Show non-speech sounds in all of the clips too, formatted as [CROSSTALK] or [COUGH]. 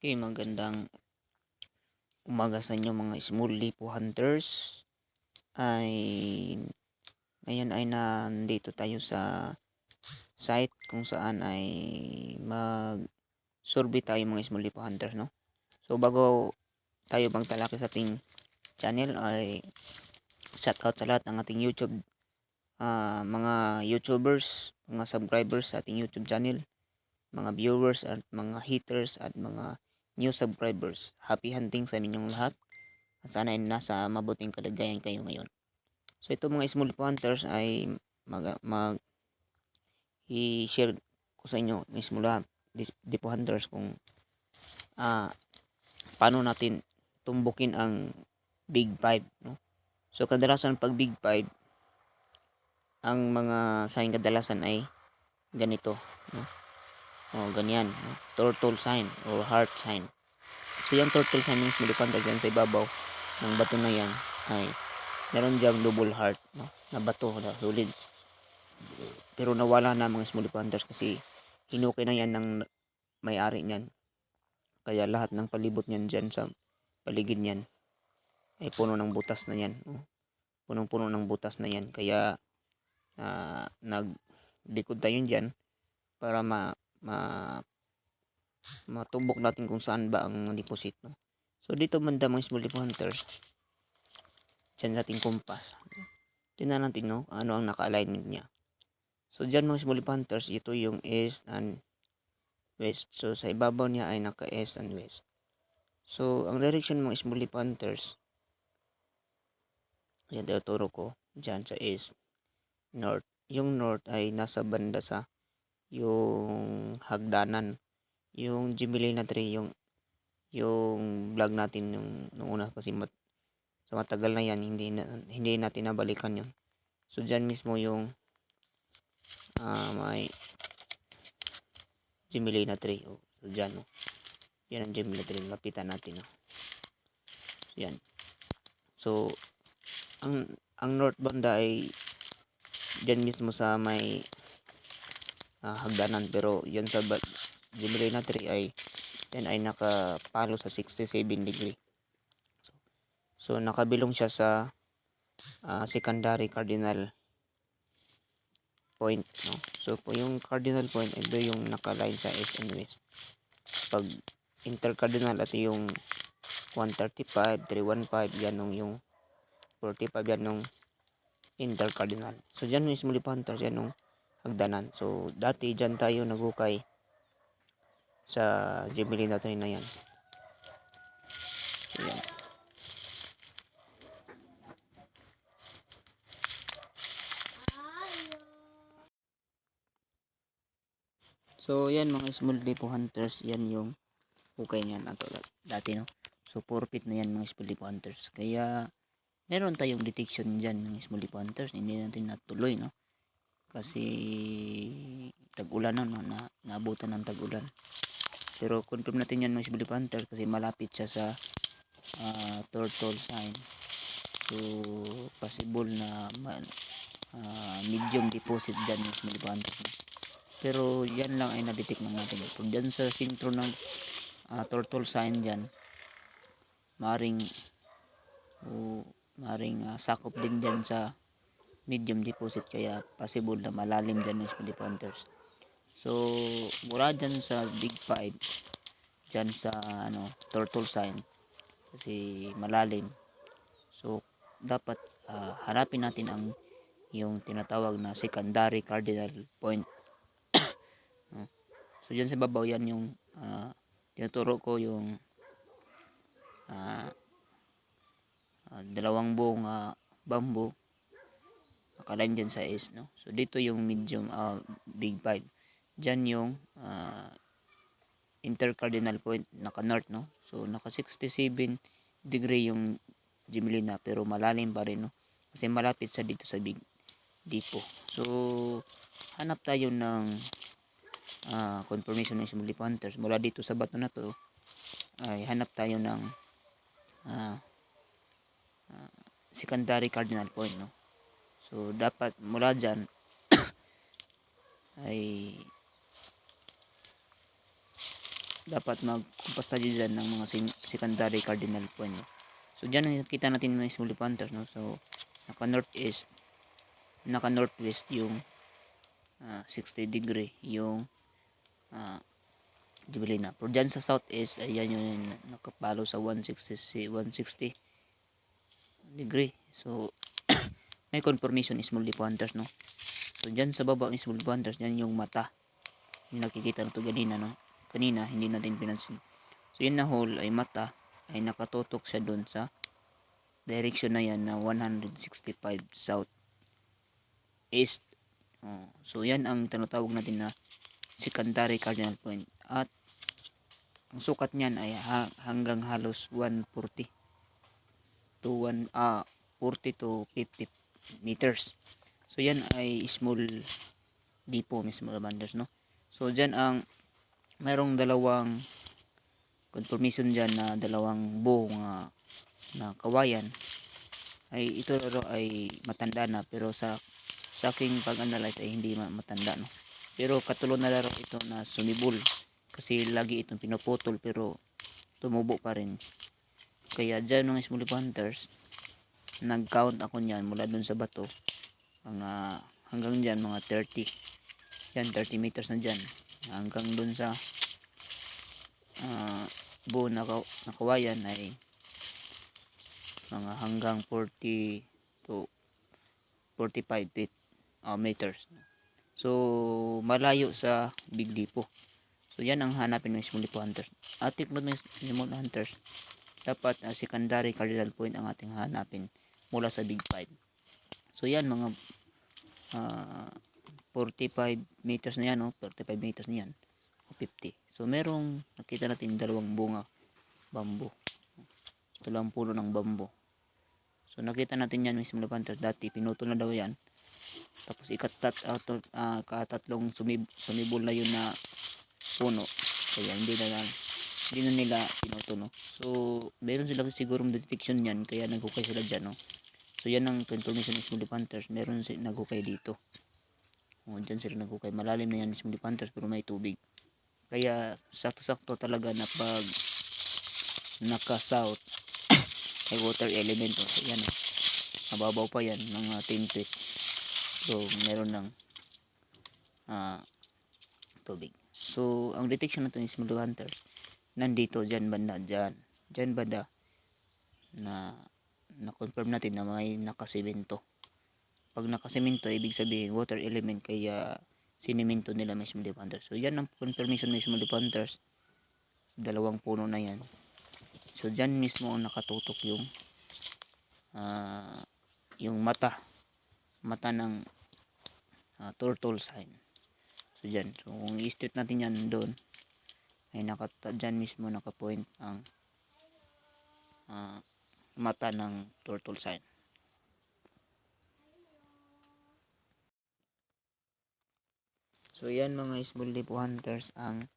Okay, magandang umaga sa inyo mga small lipo hunters. Ay ngayon ay nandito tayo sa site kung saan ay mag survey tayo mga small lipo hunters no. So bago tayo magtalaki sa ating channel ay shout out sa lahat ng ating YouTube ah, mga YouTubers, mga subscribers sa ating YouTube channel, mga viewers at mga haters at mga new subscribers. Happy hunting sa inyong lahat. At sana ay nasa mabuting kalagayan kayo ngayon. So ito mga small hunters ay mag, mag i-share ko sa inyo mga small dipo hunters kung ah paano natin tumbukin ang big five no so kadalasan pag big five ang mga sign kadalasan ay ganito no o ganyan no? turtle sign or heart sign so yung turtle sign means mulipanta dyan sa ibabaw ng bato na yan ay meron diyang double heart no? na bato na solid pero nawala na mga small hunters kasi hinukay na yan ng may-ari niyan kaya lahat ng palibot niyan dyan sa paligid niyan ay puno ng butas na yan no? punong-puno ng butas na yan kaya uh, naglikod tayo dyan para ma, ma matumbok natin kung saan ba ang deposit no? so dito banda mga small hunters dyan sa ating compass tingnan natin no ano ang naka-alignment niya. So dyan mga small hunters ito yung east and west. So sa ibabaw niya ay naka east and west. So ang direction mga small hunters yan tinuturo ko dyan sa east north. Yung north ay nasa banda sa yung hagdanan. Yung Jimelina tree yung yung vlog natin yung nung una. Kasi mat, sa matagal na yan hindi na, hindi natin nabalikan yun. So dyan mismo yung uh, may Jimelina tree. Oh, so dyan oh. yan ang Jimelina tree. Lapitan natin oh. so, yan. So ang ang north banda ay dyan mismo sa may uh, hagdanan. Pero yan sa Jimelina tree ay yan ay nakapalo sa 67 degree. So, so nakabilong siya sa uh, secondary cardinal point no? So po yung cardinal point ito yung nakaline sa and west. Pag intercardinal at yung 135 315 yan nung yung 45 yan nung intercardinal. So dyan yung small hunters yan nung hagdanan. So, dati dyan tayo nagukay sa Gemelina train na yan. So, yan. So, yan mga small lipo hunters, yan yung hukay niyan ato dati no. So, 4 feet na yan mga small lipo hunters. Kaya, meron tayong detection dyan ng small lipo hunters. Hindi natin natuloy no kasi tag-ulan na, na naabutan ng tag-ulan. Pero confirm natin yan mga Sibili Panther kasi malapit siya sa uh, turtle sign. So possible na uh, medium deposit dyan mga Sibili Panther. Pero yan lang ay nadetect ng natin. Kung dyan sa sintro ng uh, turtle sign dyan maring uh, maring uh, sakop din dyan sa medium deposit kaya possible na malalim dyan yung split hunters so mura dyan sa big 5 dyan sa ano turtle sign kasi malalim. So dapat uh, hanapin natin ang yung tinatawag na secondary cardinal point. [COUGHS] So dyan sa babaw yan yung uh, tinuturo ko yung uh, uh, dalawang buong uh, bamboo nakaline dyan sa S no? So dito yung medium uh, big 5 dyan yung uh, intercardinal point naka north no? So naka 67 degree yung Gemelina pero malalim pa rin no? Kasi malapit sa dito sa big depot. So hanap tayo ng uh, confirmation ng small hunters mula dito sa bato na to ay hanap tayo ng uh, uh, secondary cardinal point no So, dapat mula dyan [COUGHS] ay dapat magkumpas tayo dyan ng mga secondary cardinal point. No? So dyan nakikita natin mga small hunters. No? So naka northeast, naka northwest yung ah, 60 degree yung uh, Jubilina. Pero dyan sa southeast, ayan yung nakapalo sa 160, si- 160 degree. So, [COUGHS] may confirmation is multiple hunters, no? So, dyan sa baba is multiple hunters, dyan yung mata. Yung nakikita na to kanina, no? Kanina, hindi natin pinansin. So, yun na hole ay mata, ay nakatutok siya doon sa direction na yan na 165 south east. Oh, so, yan ang tinatawag natin na secondary cardinal point. At ang sukat niyan ay ha- hanggang halos 140 to 1 ah 40 to 50 meters. So yan ay small depot mismo banders no. So diyan ang merong dalawang confirmation diyan na dalawang buong ah, na kawayan ay ito raw ay matanda na pero sa sa aking pag-analyze ay hindi ma- matanda no. Pero katulad na raw ito na sumibol kasi lagi itong pinuputol pero tumubo pa rin. Kaya dyan mga small hunters, nag-count ako niyan mula dun sa bato. Mga hanggang dyan mga 30. Yan 30 meters na dyan. Hanggang dun sa ah buo na, na kawayan ay mga hanggang 40 to 45 feet ah, meters. So malayo sa Big Depot. So yan ang hanapin ng small depot hunters. At note mga small hunters, dapat uh, secondary cardinal point ang ating hanapin mula sa big 5. So yan mga ah, 45 meters na yan, no? 45 meters na yan. O 50. So merong nakita natin dalawang bunga bambo. Lang puno ng bambo. So nakita natin yan small hunters. Dati pinutol na daw yan. Tapos ikatat, uh, katatlong sumib, sumibol na yun na puno. Kaya hindi na lang hindi na nila pinuto no. So meron sila sigurong detection niyan kaya naghukay sila diyan no. So yan ang confirmation ng small hunters. Meron sila naghukay dito. O diyan sila naghukay. Malalim na yan small hunters pero may tubig. Kaya sakto-sakto talaga na pag naka south [COUGHS] ay water element oh. So yan oh. Mababaw pa yan mga 10 feet. So meron ng ah tubig. So, ang detection natin is small hunters. Nandito, dyan banda, dyan. Dyan banda na na-confirm natin na may nakasimento. Pag nakasimento, ibig sabihin water element kaya sinimento nila may small hunters. So, yan ang confirmation ng small hunters. Dalawang puno na yan. So, dyan mismo ang nakatutok yung ah yung mata. Mata ng ah, turtle sign. So dyan. So kung i-straight natin yan doon ay nakata dyan mismo nakapoint ang ah, mata ng turtle sign. So yan mga small lipo hunters ang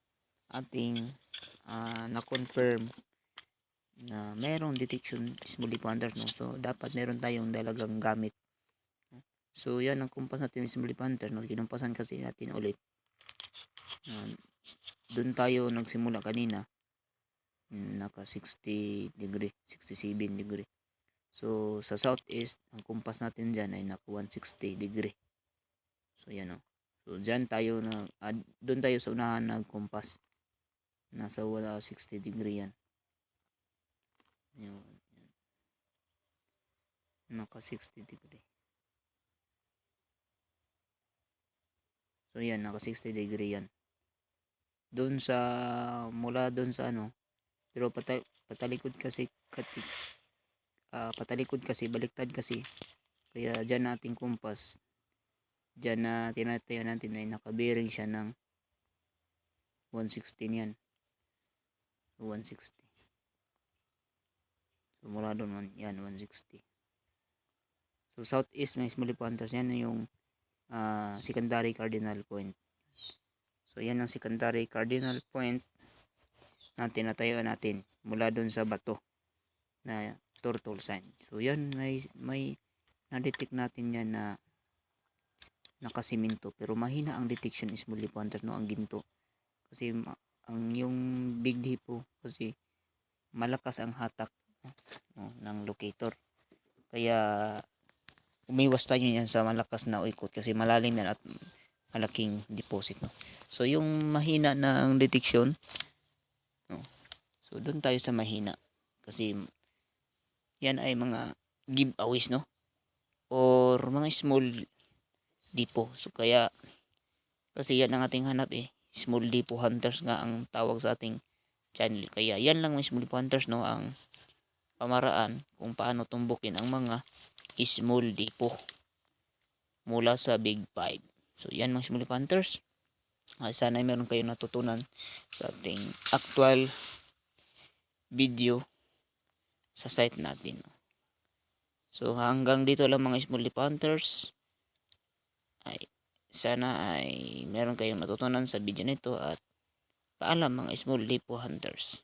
ating ah, na-confirm na merong detection small lipo hunters no. So dapat meron tayong dalagang gamit. So yan ang kumpas natin small lipo hunters no. Kinumpasan kasi natin ulit. Um, doon tayo nagsimula kanina naka 60 degree 67 degree. So sa southeast ang kumpas natin dyan ay naka 160 degree. So yan o. So dyan tayo na ah, doon tayo sa unahan nagkumpas nasa wala 60 degree yan. Yun, yan. naka 60 degree. So yan naka 60 degree yan. Doon sa mula doon sa ano pero pata, patalikod kasi kati, ah, patalikod kasi baliktad kasi. Kaya dyan nating kumpas. Dyan na tinatayo natin ay nakabearing siya ng 160 yan. 160 so mula doon yan 160 so southeast may small hunters yan yung ah, secondary cardinal point. So yan ang secondary cardinal point na tinatayuan natin mula doon sa bato na turtle sign. So yan may may na-detect natin yan na nakasiminto pero mahina ang detection is muli hunters no ang ginto kasi ang yung big hipo kasi malakas ang hatak no, ng locator. Kaya umiwas tayo yan sa malakas na uikot kasi malalim yan at malaking deposit. No? So yung mahina ng detection, no? so doon tayo sa mahina kasi yan ay mga giveaways no or mga small dipo. So kaya kasi yan ang ating hanap eh. Small dipo hunters nga ang tawag sa ating channel. Kaya yan lang mga small dipo hunters no ang pamaraan kung paano tumbukin ang mga small dipo mula sa big five. So yan mga small dipo hunters. Ah, sana ay meron kayong natutunan sa ating actual video sa site natin. So hanggang dito lang mga small dipo hunters ay sana ay meron kayong natutunan sa video nito at paalam mga small lipo hunters.